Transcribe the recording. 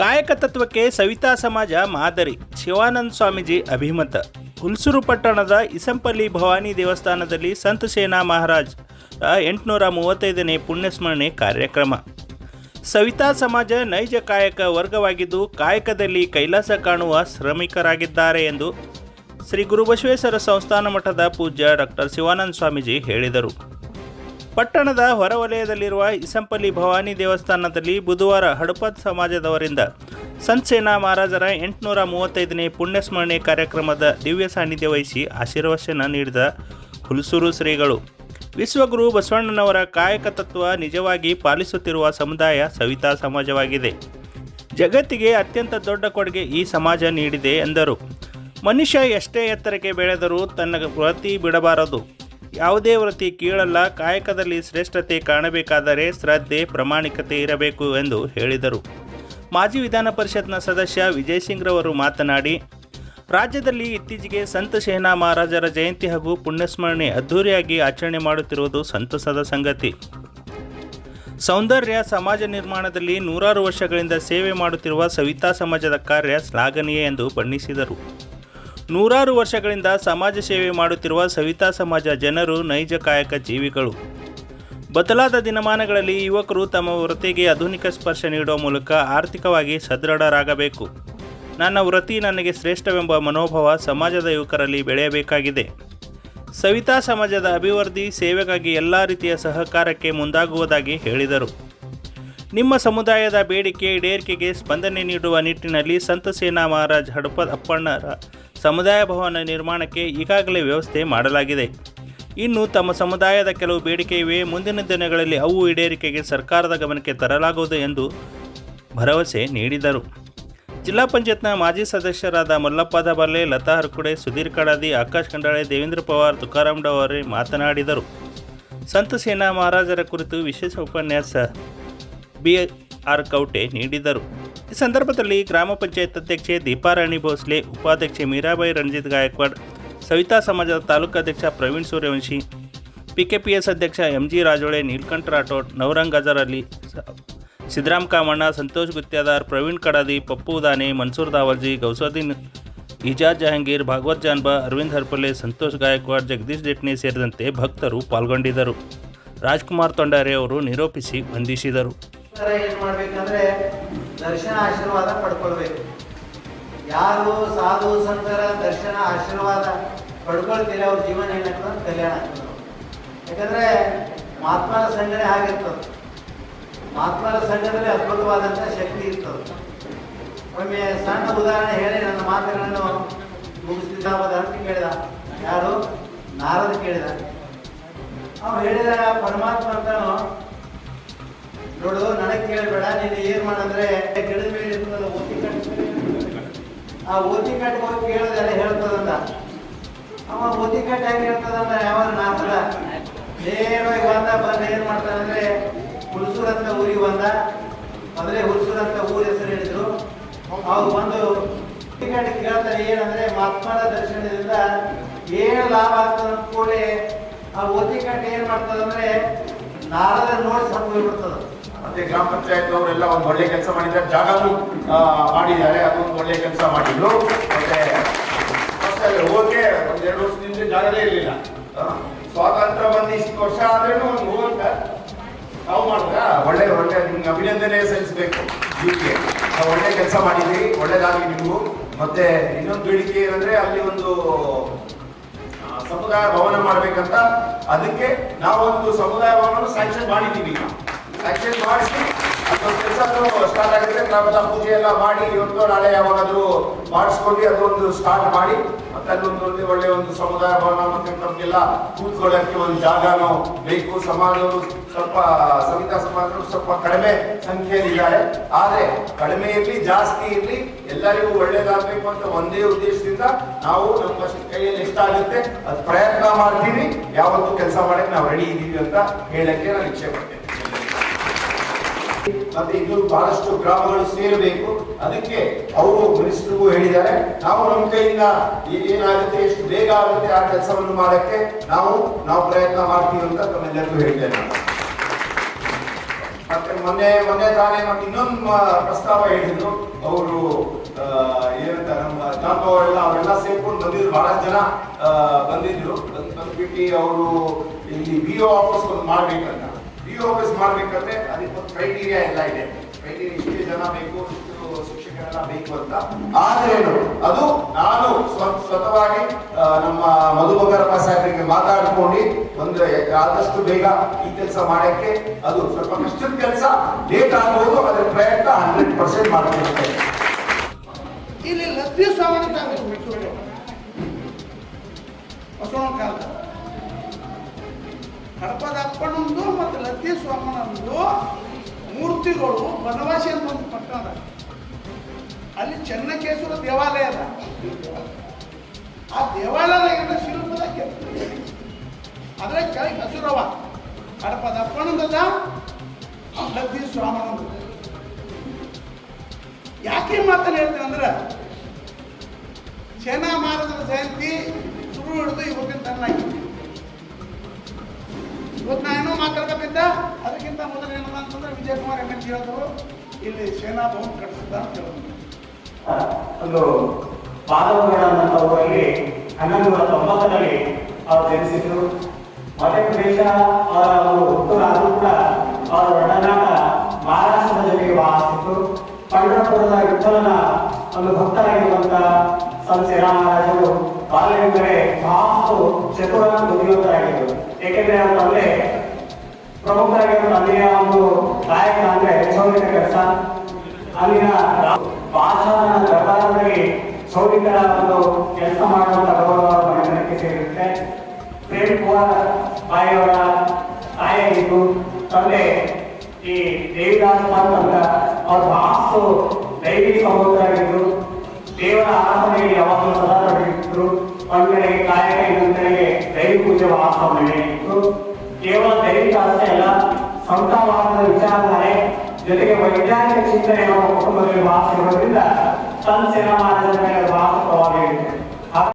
ಕಾಯಕ ತತ್ವಕ್ಕೆ ಸವಿತಾ ಸಮಾಜ ಮಾದರಿ. ಶಿವಾನಂದ ಸ್ವಾಮೀಜಿ ಅಭಿಮತ. ಹುಲ್ಸೂರು ಪಟ್ಟಣದ ಇಸಂಪಲ್ಲಿ ಭವಾನಿ ದೇವಸ್ಥಾನದಲ್ಲಿ ಸಂತ ಸೇನಾ ಮಹಾರಾಜ್ ಎಂಟುನೂರ ಮೂವತ್ತೈದನೇ ಪುಣ್ಯಸ್ಮರಣೆ ಕಾರ್ಯಕ್ರಮ. ಸವಿತಾ ಸಮಾಜ ನೈಜ ಕಾಯಕ ವರ್ಗವಾಗಿದ್ದು, ಕಾಯಕದಲ್ಲಿ ಕೈಲಾಸ ಕಾಣುವ ಶ್ರಮಿಕರಾಗಿದ್ದಾರೆ ಎಂದು ಶ್ರೀ ಗುರುಬಸವೇಶ್ವರ ಸಂಸ್ಥಾನ ಮಠದ ಪೂಜ್ಯ ಡಾಕ್ಟರ್ ಶಿವಾನಂದ ಸ್ವಾಮೀಜಿ ಹೇಳಿದರು. ಪಟ್ಟಣದ ಹೊರವಲಯದಲ್ಲಿರುವ ಇಸಂಪಲ್ಲಿ ಭವಾನಿ ದೇವಸ್ಥಾನದಲ್ಲಿ ಬುಧವಾರ ಹಡಪದ್ ಸಮಾಜದವರಿಂದ ಸಂತಸೇನಾ ಮಹಾರಾಜರ ಎಂಟುನೂರ ಮೂವತ್ತೈದನೇ ಪುಣ್ಯಸ್ಮರಣೆ ಕಾರ್ಯಕ್ರಮದ ದಿವ್ಯ ಸಾನ್ನಿಧ್ಯ ವಹಿಸಿ ಆಶೀರ್ವಚನ ನೀಡಿದ ಹುಲಸೂರು ಶ್ರೀಗಳು. ವಿಶ್ವಗುರು ಬಸವಣ್ಣನವರ ಕಾಯಕ ತತ್ವ ನಿಜವಾಗಿ ಪಾಲಿಸುತ್ತಿರುವ ಸಮುದಾಯ ಸವಿತಾ ಸಮಾಜವಾಗಿದೆ. ಜಗತ್ತಿಗೆ ಅತ್ಯಂತ ದೊಡ್ಡ ಕೊಡುಗೆ ಈ ಸಮಾಜ ನೀಡಿದೆ ಎಂದರು. ಮನುಷ್ಯ ಎಷ್ಟೇ ಎತ್ತರಕ್ಕೆ ಬೆಳೆದರೂ ತನ್ನ ವೃತ್ತಿ ಬಿಡಬಾರದು. ಯಾವುದೇ ವೃತ್ತಿ ಕೀಳಲ್ಲ, ಕಾಯಕದಲ್ಲಿ ಶ್ರೇಷ್ಠತೆ ಕಾಣಬೇಕಾದರೆ ಶ್ರದ್ಧೆ, ಪ್ರಾಮಾಣಿಕತೆ ಇರಬೇಕು ಎಂದು ಹೇಳಿದರು. ಮಾಜಿ ವಿಧಾನ ಪರಿಷತ್ನ ಸದಸ್ಯ ವಿಜಯ್ ಸಿಂಗ್ರವರು ಮಾತನಾಡಿ, ರಾಜ್ಯದಲ್ಲಿ ಇತ್ತೀಚೆಗೆ ಸಂತ ಸೇನಾ ಮಹಾರಾಜರ ಜಯಂತಿ ಹಾಗೂ ಪುಣ್ಯಸ್ಮರಣೆ ಅದ್ಧೂರಿಯಾಗಿ ಆಚರಣೆ ಮಾಡುತ್ತಿರುವುದು ಸಂತಸದ ಸಂಗತಿ. ಸೌಂದರ್ಯ ಸಮಾಜ ನಿರ್ಮಾಣದಲ್ಲಿ ನೂರಾರು ವರ್ಷಗಳಿಂದ ಸೇವೆ ಮಾಡುತ್ತಿರುವ ಸವಿತಾ ಸಮಾಜದ ಕಾರ್ಯ ಶ್ಲಾಘನೀಯ ಎಂದು ಬಣ್ಣಿಸಿದರು. ನೂರಾರು ವರ್ಷಗಳಿಂದ ಸಮಾಜ ಸೇವೆ ಮಾಡುತ್ತಿರುವ ಸವಿತಾ ಸಮಾಜ ಜನರು ನೈಜ ಕಾಯಕ ಜೀವಿಗಳು. ಬದಲಾದ ದಿನಮಾನಗಳಲ್ಲಿ ಯುವಕರು ತಮ್ಮ ವೃತ್ತಿಗೆ ಆಧುನಿಕ ಸ್ಪರ್ಶ ನೀಡುವ ಮೂಲಕ ಆರ್ಥಿಕವಾಗಿ ಸದೃಢರಾಗಬೇಕು. ನನ್ನ ವೃತ್ತಿ ನನಗೆ ಶ್ರೇಷ್ಠವೆಂಬ ಮನೋಭಾವ ಸಮಾಜದ ಯುವಕರಲ್ಲಿ ಬೆಳೆಯಬೇಕಾಗಿದೆ. ಸವಿತಾ ಸಮಾಜದ ಅಭಿವೃದ್ಧಿ ಸೇವೆಗಾಗಿ ಎಲ್ಲ ರೀತಿಯ ಸಹಕಾರಕ್ಕೆ ಮುಂದಾಗುವುದಾಗಿ ಹೇಳಿದರು. ನಿಮ್ಮ ಸಮುದಾಯದ ಬೇಡಿಕೆ ಈಡೇರಿಕೆಗೆ ಸ್ಪಂದನೆ ನೀಡುವ ನಿಟ್ಟಿನಲ್ಲಿ ಸಂತ ಸೇನಾ ಮಹಾರಾಜ್ ಹಡಪದ ಅಪ್ಪಣ್ಣರ ಸಮುದಾಯ ಭವನ ನಿರ್ಮಾಣಕ್ಕೆ ಈಗಾಗಲೇ ವ್ಯವಸ್ಥೆ ಮಾಡಲಾಗಿದೆ. ಇನ್ನು ತಮ್ಮ ಸಮುದಾಯದ ಕೆಲವು ಬೇಡಿಕೆ ಇವೆ. ಮುಂದಿನ ದಿನಗಳಲ್ಲಿ ಅವು ಈಡೇರಿಕೆಗೆ ಸರ್ಕಾರದ ಗಮನಕ್ಕೆ ತರಲಾಗುವುದು ಎಂದು ಭರವಸೆ ನೀಡಿದರು. ಜಿಲ್ಲಾ ಪಂಚಾಯತ್ನ ಮಾಜಿ ಸದಸ್ಯರಾದ ಮಲ್ಲಪ್ಪ ದಬರ್ಲೆ ಲತಾ ಹರ್ಕುಡೆ, ಸುಧೀರ್ ಕಡಾದಿ, ಆಕಾಶ್ ಕಂಡಾಳೆ, ದೇವೇಂದ್ರ ಪವಾರ್, ತುಕಾರಾಮ್ ಡವರೆ ಮಾತನಾಡಿದರು. ಸಂತ ಸೇನಾ ಮಹಾರಾಜರ ಕುರಿತು ವಿಶೇಷ ಉಪನ್ಯಾಸ ಬಿ ಆರ್ ಕೌಟೆ ನೀಡಿದರು. ಈ ಸಂದರ್ಭದಲ್ಲಿ ಗ್ರಾಮ ಪಂಚಾಯತ್ ಅಧ್ಯಕ್ಷೆ ದೀಪಾರಾಣಿ ಭೋಸ್ಲೆ, ಉಪಾಧ್ಯಕ್ಷೆ ಮೀರಾಬಾಯಿ ರಂಜಿತ್ ಗಾಯಕ್ವಾಡ್, ಸವಿತಾ ಸಮಾಜದ ತಾಲೂಕಾಧ್ಯಕ್ಷ ಪ್ರವೀಣ್ ಸೂರ್ಯವಂಶಿ, ಪಿಕೆಪಿಎಸ್ ಅಧ್ಯಕ್ಷ ಎಂ ಜಿ ರಾಜೋಳೆ, ನೀಲ್ಕಂಠ ರಾಠೋಡ್, ನವರಂಗ್ ಅಜರ್ ಅಲಿ ಸಿದ್ದರಾಮ್ ಕಾಮಣ್ಣ, ಸಂತೋಷ್ ಗುತ್ಯಾದಾರ್, ಪ್ರವೀಣ್ ಕಡಾದಿ, ಪಪ್ಪು ದಾನೆ, ಮನ್ಸೂರ್ ದಾವಲ್ಜಿ ಗೌಸುದ್ದೀನ್ ಇಜಾಜ್ ಜಹಾಂಗೀರ್, ಭಾಗವತ್ ಜಾನ್ಬಾ, ಅರವಿಂದ್ ಹರ್ಪಲೆ ಸಂತೋಷ್ ಗಾಯಕ್ವಾಡ್, ಜಗದೀಶ್ ಜೆಟ್ನಿ ಸೇರಿದಂತೆ ಭಕ್ತರು ಪಾಲ್ಗೊಂಡಿದ್ದರು. ರಾಜ್ಕುಮಾರ್ ತೊಂಡಾರೆ ಅವರು ನಿರೂಪಿಸಿ ವಂದಿಸಿದರು. ದರ್ಶನ ಆಶೀರ್ವಾದ ಪಡ್ಕೊಳ್ಬೇಕು. ಯಾರು ಸಾಧು ಸಂತರ ದರ್ಶನ ಆಶೀರ್ವಾದ ಪಡ್ಕೊಳ್ತೀರಿ ಅವ್ರ ಜೀವನ ಏನಾಗ್ತದೆ ಅಂತ ಕಲ್ಯಾಣ ಆಗ್ತದೆ ಯಾಕಂದ್ರೆ ಮಹಾತ್ಮರ ಸಂಘಟನೆ ಆಗಿರ್ತದೆ ಮಹಾತ್ಮರ ಸಂಘದಲ್ಲಿ ಅದ್ಭುತವಾದಂಥ ಶಕ್ತಿ ಇರ್ತದೆ. ಒಮ್ಮೆ ಸಣ್ಣ ಉದಾಹರಣೆ ಹೇಳಿ ನನ್ನ ಮಾತುಗಳನ್ನು ಮುಗಿಸ್ತಿದ್ದ ಅಂತ ಕೇಳಿದ, ಯಾರು? ನಾರದ ಕೇಳಿದ. ಅವ್ರು ಹೇಳಿದ ಪರಮಾತ್ಮ ಅಂತಾನು ನೋಡು, ನನಗೆ ಕೇಳಬೇಡ, ನೀನು ಏನ್ ಮಾಡಂದ್ರೆ ಗಿಡದ ಮೇಲೆ ಓತಿ ಆ ಓತಿ ಕಟ್ಟ ಹೋಗಿ ಕೇಳೋದೆಲ್ಲ ಹೇಳ್ತದಂತ? ಅವ ಓತಿ ಕಟ್ಟ ಹೆಂಗ್ ಹೇಳ್ತದಂದ ಯಾವ ನಾತ್ರ ನೇರವಾಗಿ ಬಂದ ಬಂದ, ಏನ್ ಮಾಡ್ತಾನಂದ್ರೆ ಹುಲ್ಸೂರ್ ಅಂತ ಊರಿಗೆ ಬಂದ. ಮೊದಲೇ ಹುಲ್ಸೂರ್ ಅಂತ ಊರ ಹೆಸರು ಹೇಳಿದ್ರು. ಅವ್ರು ಬಂದು ಕಟ್ಟು ಕೇಳ್ತಾರೆ, ಏನಂದ್ರೆ ಮಹಾತ್ಮನ ದರ್ಶನದಿಂದ ಏನ್ ಲಾಭ ಆಗ್ತದ ಕೂಡಲೇ ಆ ಓತಿ ಕಟ್ಟ ಏನ್ ಮಾಡ್ತದಂದ್ರೆ ನಾರದ ನೋಡಿ ಸತ್ತು ಹೋಗ್ಬಿಡ್ತದ ಮತ್ತೆ ಗ್ರಾಮ ಪಂಚಾಯತ್ ಒಂದು ಒಳ್ಳೆ ಕೆಲಸ ಮಾಡಿದ್ದಾರೆ. ಜಾಗವೂ ಮಾಡಿದ್ದಾರೆ. ಅದೊಂದು ಒಳ್ಳೆ ಕೆಲಸ ಮಾಡಿದ್ರು. ಮತ್ತೆ ಹೋಗಕ್ಕೆ ಒಂದ್ ಎರಡು ವರ್ಷದಿಂದ ಜಾಗನೇ ಇರಲಿಲ್ಲ. ಸ್ವಾತಂತ್ರ್ಯ ಬಂದು ಇಷ್ಟು ವರ್ಷ ಆದ್ರೆ ಒಂದು ನಾವು ಮಾಡಿದ್ರ? ಒಳ್ಳೆ ಒಳ್ಳೆ, ನಿಮ್ಗೆ ಅಭಿನಂದನೆ ಸಲ್ಲಿಸಬೇಕು ಜೀವಿಗೆ ನಾವು ಒಳ್ಳೆ ಕೆಲಸ ಮಾಡಿದ್ವಿ ಒಳ್ಳೇದಾಗಿ ನಿಮಗೂ. ಮತ್ತೆ ಇನ್ನೊಂದು ಬೇಡಿಕೆ ಏನಂದ್ರೆ ಅಲ್ಲಿ ಒಂದು ಸಮುದಾಯ ಭವನ ಮಾಡ್ಬೇಕಂತ. ಅದಕ್ಕೆ ನಾವೊಂದು ಸಮುದಾಯ ಭವನ ಸ್ಯಾಂಕ್ಷನ್ ಮಾಡಿದ್ದೀವಿ ಈಗ. ಸ್ಯಾಂಕ್ಷನ್ ಮಾಡಿಸಿ ಅದು ಕೆಲಸ ಸ್ಟಾರ್ಟ್ ಆಗುತ್ತೆ. ನಾವೆಲ್ಲ ಪೂಜೆ ಎಲ್ಲ ಮಾಡಿ ಇವತ್ತು ನಾಳೆ ಯಾವಾಗಾದ್ರೂ ಮಾಡಿಸ್ಕೊಂಡು ಅದೊಂದು ಸ್ಟಾರ್ಟ್ ಮಾಡಿ, ಮತ್ತೆ ಅಲ್ಲೊಂದು ಒಳ್ಳೆ ಒಳ್ಳೆ ಒಂದು ಸಮುದಾಯ ಭವನ ಮತ್ತೆ ನಮ್ಗೆಲ್ಲ ಕೂತ್ಕೊಳ್ಳೋಕೆ ಒಂದು ಜಾಗನೂ ಬೇಕು. ಸಮಾಜವು ಸ್ವಲ್ಪ, ಸವಿತಾ ಸಮಾಜರು ಸ್ವಲ್ಪ ಕಡಿಮೆ ಸಂಖ್ಯೆಯಲ್ಲಿದ್ದಾರೆ. ಆದ್ರೆ ಕಡಿಮೆ ಇರಲಿ, ಜಾಸ್ತಿ ಇರಲಿ, ಎಲ್ಲರಿಗೂ ಒಳ್ಳೇದಾಗ್ಬೇಕು ಅಂತ ಒಂದೇ ಉದ್ದೇಶದಿಂದ ನಾವು ನಮ್ಮ ಕೈಯಲ್ಲಿ ಎಷ್ಟಾಗುತ್ತೆ ಅದು ಪ್ರಯತ್ನ ಮಾಡ್ತೀವಿ. ಯಾವತ್ತೂ ಕೆಲಸ ಮಾಡಕ್ಕೆ ನಾವು ರೆಡಿ ಇದ್ದೀವಿ ಅಂತ ಹೇಳಕ್ಕೆ ನಾನು ಇಚ್ಛೆ ಪಡ್ತೇನೆ. ಮತ್ತೆ ಇದು ಬಹಳಷ್ಟು ಗ್ರಾಮಗಳು ಸೇರಬೇಕು. ಅದಕ್ಕೆ ಅವರು ಮಿನಿಸ್ಟರ್ಗೂ ಹೇಳಿದ್ದಾರೆ, ನಾವು ನಮ್ಮ ಕೈಯಿಂದ ಏನಾಗುತ್ತೆ, ಎಷ್ಟು ಬೇಗ ಆಗುತ್ತೆ ಆ ಕೆಲಸವನ್ನು ಮಾಡಕ್ಕೆ ನಾವು ನಾವು ಪ್ರಯತ್ನ ಮಾಡ್ತೀವಿ ಅಂತ ತಮ್ಮೆಲ್ಲರಿಗೂ ಹೇಳಿದ್ದೇನೆ ಮತ್ತೆ ಮೊನ್ನೆ ಮೊನ್ನೆ ತಾನೇ ಮತ್ತೆ ಇನ್ನೊಂದು ಪ್ರಸ್ತಾವ ಹೇಳಿದ್ರು. ಅವರು ಏನಂತ ನಮ್ಮ ಜಾಂಬ ಅವರೆಲ್ಲ ಸೇರ್ಕೊಂಡು ಬಂದಿದ್ರು, ಬಹಳ ಜನ ಬಂದಿದ್ರು. ಬಂದ್- ಬಂದ್ಬಿಟ್ಟು ಅವರು ಇಲ್ಲಿ ಬಿ ಒ ಆಫೀಸ್ ಒಂದು ಮಾಡ್ಬೇಕಂತ. ಬಿ ಒ ಆಫೀಸ್ ಮಾಡ್ಬೇಕಂದ್ರೆ ಕ್ರೈಟೀರಿಯಾ ಎಲ್ಲ ಇದೆ. ಕ್ರೈಟೀರಿಯಾ ಇಷ್ಟೇ ಜನ ಬೇಕು ಶಿಕ್ಷಕರೆಲ್ಲ ಬೇಕು ಅಂತ. ಆದ್ರೇನು ಅದು ನಾನು ಸ್ವ- ಸ್ವತಃವಾಗಿ ನಮ್ಮ ಮಧುಬಗರಪ್ಪ ಸಾಹೇಬರಿಗೆ ಮಾತಾಡ್ಕೊಂಡು ಒಂದು ಆದಷ್ಟು ಬೇಗ ಈ ಕೆಲಸ ಮಾಡಕ್ಕೆ ಅದು ಸ್ವಲ್ಪ ಕಷ್ಟದ ಕೆಲಸ. ಲೇಟ್ ಆಗ್ಬೋದು, ಅದರ ಪ್ರಯತ್ನ ಹಂಡ್ರೆಡ್ ಪರ್ಸೆಂಟ್ ಮಾಡ್ತಿರ್ತೇವೆ ಇಲ್ಲಿ ಲಭ್ಯ ಸಾಮಾನ್ಯ ಬಸವಣ್ಣ ಕಾಲ ಹಡಪದ ಅಪ್ಪನೊಂದು ಮತ್ತು ಲತ್ತಿ ಸ್ವಾಮನೊಂದು ಮೂರ್ತಿಗಳು ಬನವಾಸಿ ಅಂತ ಒಂದು ಪಟ್ಟಣ. ಅಲ್ಲಿ ಚೆನ್ನಕೇಶ್ವರ ದೇವಾಲಯ ಅದ. ಆ ದೇವಾಲಯದ ಶಿಲ್ಪದ ಅದರ ಕೆಳಗೆ ಹಸುರವ ಕಡಪದ ಅಪ್ಪನೊಂದದ ಲದ್ದಿ ಸ್ವಾಮನೊಂದು ಯಾಕೆ ಮಾತನ್ನು ಹೇಳ್ತೇನೆ ಅಂದ್ರೆ, ಸೇನಾ ಮಹಾರಾಜರ ಜಯಂತಿ ಶುರು ಹಿಡಿದು ಇವತ್ತಿನ ತನ್ನ ಇವತ್ತು ನಾ ಏನೋ ಮಾತಾಡ್ಬೇಕಿದ್ದ ಇಲ್ಲಿ ಸೇನಾ ಭವನ ಕಟ್ಟಿಸಿದ ಅಂತ ಒಂದು ಬಾಲಗೌಡ ಊರಲ್ಲಿ ಹನ್ನೊಂದು ನೂರ ತೊಂಬತ್ತರಲ್ಲಿ ಅವರು ಜನಿಸಿದ್ರು. ಮಧ್ಯಪ್ರದೇಶ ಅವರ ಒಂದು ಹುಟ್ಟೂರಾದರೂ ಕೂಡ ಅವರ ಒಡನಾಟ ಮಹಾರಾಷ್ಟ್ರದ ಜೊತೆಗೆ ಪಂಢರಪುರದ ವಿಠಲನ ಒಂದು ಭಕ್ತರಾಗಿರುವಂತ ಸಂತ ರಾಮರಾಜರು ಬಾಲ್ಯದಿಂದಲೇ ಬಹಳಷ್ಟು ಚತುರ ಬುದ್ಧಿವಂತರಾಗಿದ್ದರು ಏಕೆಂದರೆ ಅವರ ತಂದೆ ಪ್ರಮುಖರಾಗಿರುವ ಅಲ್ಲಿನ ಒಂದು ಗಾಯಕ ಅಂದ್ರೆ ಚೌರಿಕ ಕೆಲಸ ಅಲ್ಲಿನ ಭಾಷಾನ ದರ್ಬಾರದಲ್ಲಿ ಚೌರಿಕರ ಒಂದು ಕೆಲಸ ಮಾಡುವಂತ ಗೌರವ ಗಮನಕ್ಕೆ ಸೇರಿರುತ್ತೆ ಪ್ರೇಮ್ ಕುಮಾರ್ ಬಾಯಿಯವರ ತಾಯಿಯಾಗಿದ್ದು ತಂದೆ ಈ ದೇವಿದಾಸ್ ಪಂತ್ ಅಂತ ಅವ್ರ ಬಹಳಷ್ಟು ದೈವಿ ಸಮುದ್ರಾಗಿದ್ರು ದೇವರ ಆರಾಧನೆಗೆ ಯಾವಾಗಲೂ ಸದಾ ತೊಡಗಿದ್ರು ಒಂದ್ ಕಡೆಗೆ ಕಾಯಕ ಇನ್ನೊಂದ್ ಕಡೆಗೆ ದೈವಿ ಪೂಜೆ ಬಹಳ ನಡೆಯಿತು ಕೇವಲ ದೈಹಿಕ ಅಷ್ಟೇ ಅಲ್ಲ ಸಂತವಾದದ ವಿಚಾರಧಾರೆ. ಜೊತೆಗೆ ವೈಜ್ಞಾನಿಕ ಚಿಂತನೆ ನಮ್ಮ ಕುಟುಂಬದಲ್ಲಿ ಇರೋದ್ರಿಂದ ಸಂತ ಸೇನಾ ಮೇಲೆ ಬಹಳ